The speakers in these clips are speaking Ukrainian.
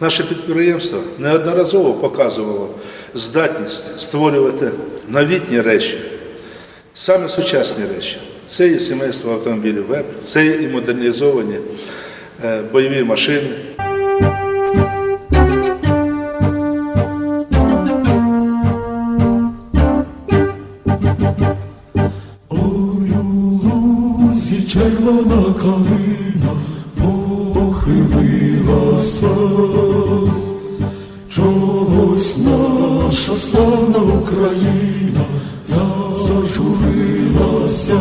Наше підприємство неодноразово показувало здатність створювати новітні речі, саме сучасні речі. Це і сімейство автомобілів ВЕП, це і модернізовані е, бойові машини. Червона калина наша славна Україна зажурилася.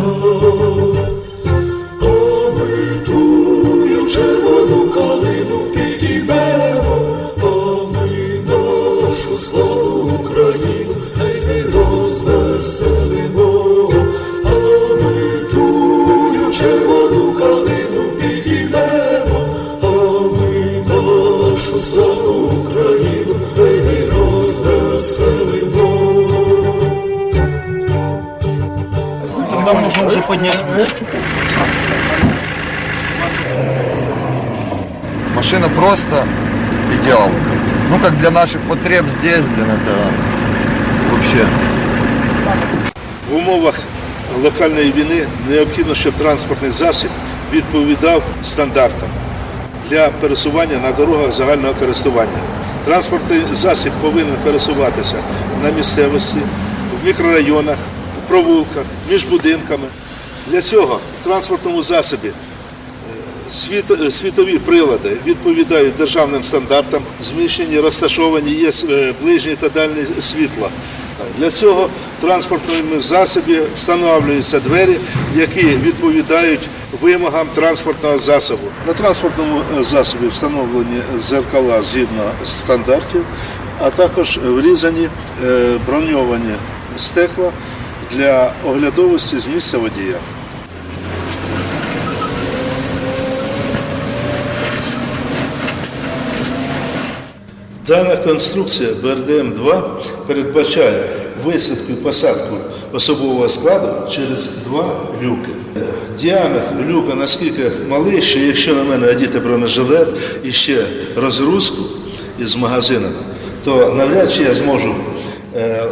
Поднять выше. Машина просто идеал. Ну, как для наших потреб здесь, блин, это вообще В умовах локальної війни необхідно, щоб транспортний засіб відповідав стандартам для пересування на дорогах загального користування. Транспортний засіб повинен пересуватися на місцевості, в мікрорайонах, в провулках, між будинками. Для цього в транспортному засобі Світ- світові прилади відповідають державним стандартам, зміщені, розташовані є е, ближні та дальні світла. Для цього в транспортному засобі встановлюються двері, які відповідають вимогам транспортного засобу. На транспортному е, засобі встановлені зеркала згідно стандартів, а також врізані е, броньовані стекла для оглядовості з місця водія. Дана конструкція БРДМ-2 передбачає висадку і посадку особового складу через два люки. Діаметр люка наскільки малий, що якщо на мене одіти бронежилет і ще розгрузку із магазинами, то навряд чи я зможу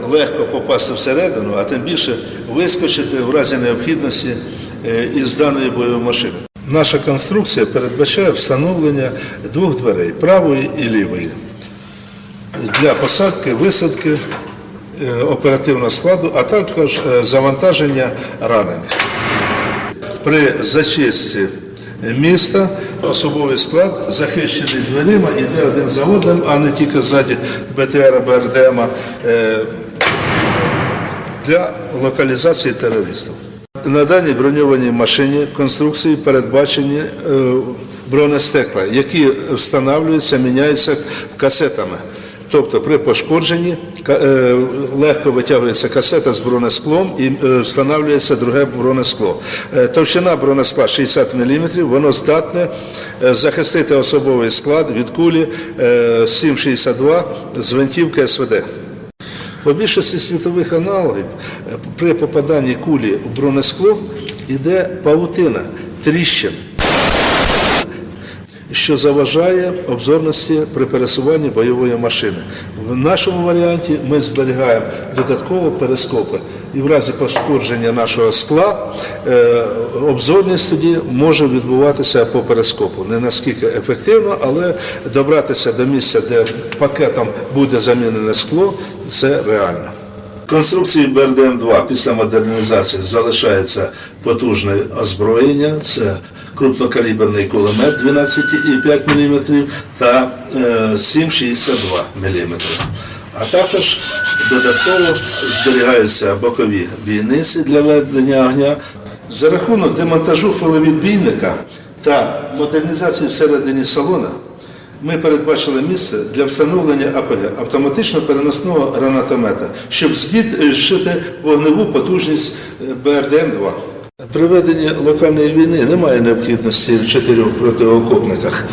легко попасти всередину, а тим більше вискочити в разі необхідності е, із даної бойової машини. Наша конструкція передбачає встановлення двох дверей правої і лівої для посадки, висадки е, оперативного складу, а також е, завантаження ранених. При зачистці міста особовий склад захищений дверима, йде один за одним, а не тільки ззаді БТР, БРДМ е, для локалізації терористів. На даній броньованій машині конструкції передбачені е, бронестекла, які встановлюються, міняються касетами. Тобто при пошкодженні е, легко витягується касета з бронесклом і е, встановлюється друге бронескло. Е, Товщина бронескла 60 мм, воно здатне захистити особовий склад від кулі е, 7,62 з гвинтівки СВД. По більшості світових аналогів при попаданні кулі в бронескло йде павутина, тріщин, що заважає обзорності при пересуванні бойової машини. В нашому варіанті ми зберігаємо додатково перископи. І в разі пошкодження нашого скла е, обзорність тоді може відбуватися по перископу. Не наскільки ефективно, але добратися до місця, де пакетом буде замінене скло, це реально. Конструкції БРДМ-2 після модернізації залишається потужне озброєння. Це крупнокаліберний кулемет 12,5 мм та е, 7,62 мм. А також додатково зберігаються бокові бійниці для ведення огня. За рахунок демонтажу фоловідбійника та модернізації всередині салона ми передбачили місце для встановлення АПГ автоматично переносного гранатомета, щоб збільшити вогневу потужність е, БРДМ-2. При веденні локальної війни немає необхідності в чотирьох протиокопниках,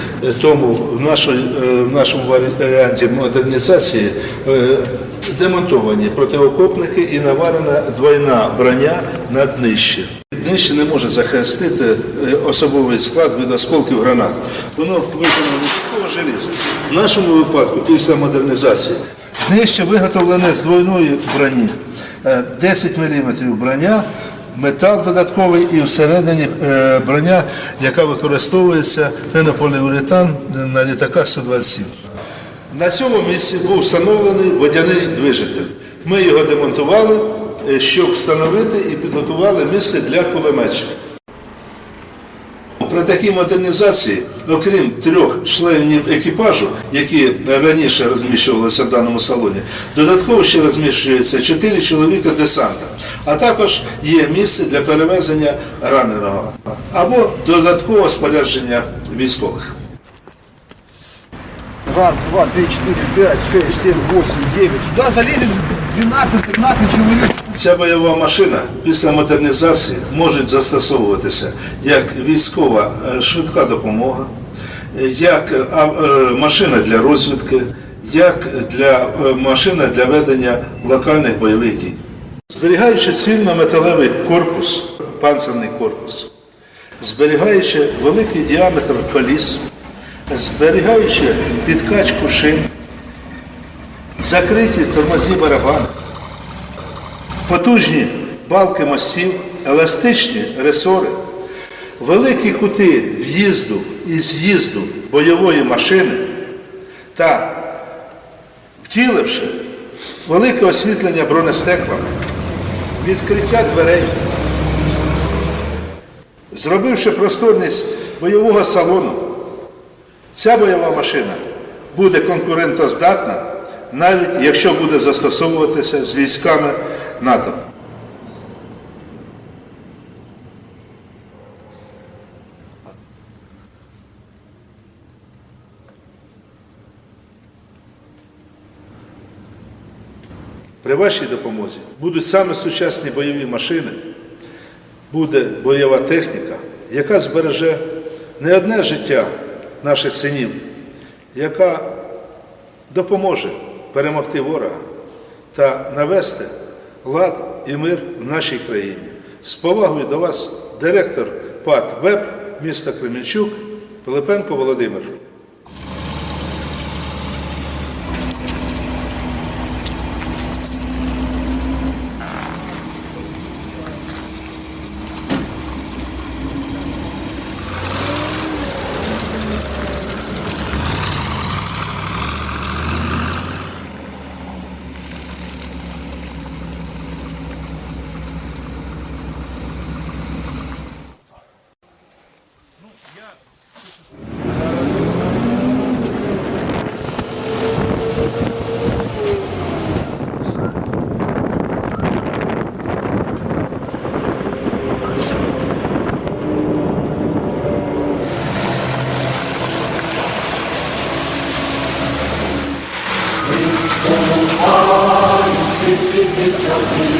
тому в, нашій, е, в нашому варіанті модернізації е, демонтовані протиокопники і наварена двойна броня на днищі. Днище не може захистити е, особовий склад від осколків гранат. Воно виконано з кожи, желізо. В нашому випадку, після модернізації, днище виготовлене з двойної броні. Е, 10 мм броня, метал додатковий і всередині е, броня, яка використовується пенополіуретан на літаках 127. На цьому місці був встановлений водяний движитель. Ми його демонтували, е, щоб встановити і підготували місце для кулеметчиків. При такій модернізації, окрім трьох членів екіпажу, які раніше розміщувалися в даному салоні, додатково ще розміщується чотири чоловіка десанта, а також є місце для перевезення раненого або додаткового спорядження військових. Раз, два, три, четыре, пять, шесть, семь, восемь, девять. Сюда залезет 12-15 человек. Ця бойова машина після модернізації може застосовуватися як військова е, швидка допомога, як е, е, машина для розвідки, як для машина для ведення локальних бойових дій. Зберігаючи цільно-металевий корпус, панцирний корпус, зберігаючи великий діаметр коліс, зберігаючи підкачку шин, закриті тормозні барабани, потужні балки мостів, еластичні ресори, великі кути в'їзду і з'їзду бойової машини та втіливши велике освітлення бронестеклами, відкриття дверей, зробивши просторність бойового салону, ця бойова машина буде конкурентоздатна, навіть якщо буде застосовуватися з військами НАТО. При вашій допомозі будуть саме сучасні бойові машини, буде бойова техніка, яка збереже не одне життя наших синів, яка допоможе перемогти ворога та навести лад і мир в нашій країні. З повагою до вас, директор ПАТ ВЕБ міста Кременчук Пилипенко Володимир. This is it, shall be.